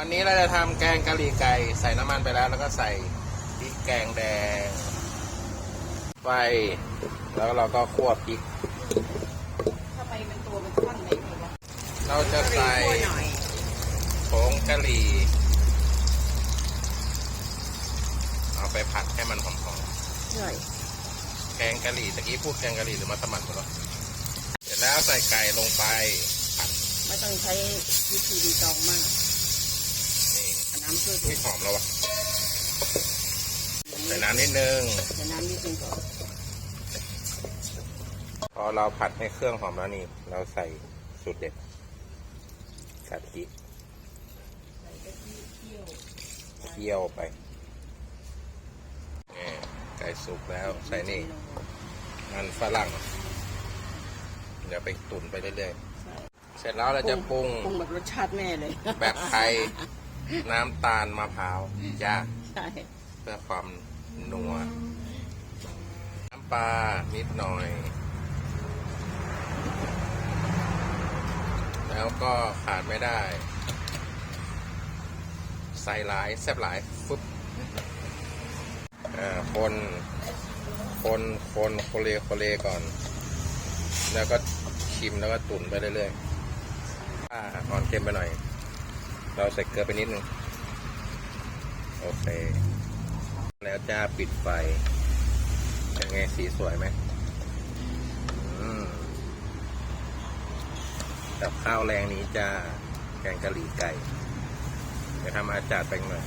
วันนี้เราจะทำแกงกะหรี่ไก่ใส่น้ำมันไปแล้ว แล้วก็ใส่พริกแกงแดงไฟแล้วเราก็คั่วพริกทำไมมันตัวมันท่อนเล็กเลยวะเราจะใส่คั่วหน่อยผงกะหรี่ เอาไปผัดให้มันหอมใช่ๆแกงกะหรี่ตะกี้พูดแกงกะหรี่หรือมัสมั่นหมดแล้วเสร็จแล้วใส่ไก่ลงไปผัดไม่ต้องใช้วิธีดีตองมาก นี่เอาน้ำช่วยอุ้ยหอมแล้ววะใส่น้ำนิดนึงใส่น้ำนิดนึงก่อนพอเราผัดให้เครื่องหอมแล้วนี่ เราใส่สูตรเด็ดกะทิใส่กะทิเคี่ยวเคี่ยวไปนี่ไก่สุกแล้วใส่นี่ มันฝรั่ง เดี๋ยวไปตุ๋นไปเรื่อยใช่ๆเสร็จแล้วเราจะปรุง ปรุงแบบรสชาติแม่เลย แบบไทย น้ำตาลมะพร้าวย่างใช่เพื่อความนัว น้ำปลานิดหน่อย แล้วก็ขาดไม่ได้ ใส่หลายแซ่บหลายฟึบอ่าคน คนคนโคเลโคเลก่อน แล้วก็ชิมแล้วก็ตุ๋นไปเรื่อยๆอ่าอ่อนเค็มไปหน่อย เราใส่เกลือไปนิดนึง โอเค แล้วจ้าปิดไฟ เป็นไงสีสวยไหมกับข้าวแรงนี้จ้า แกงกะหรี่ไก่ จะทำอาจารย์ไปหน่อย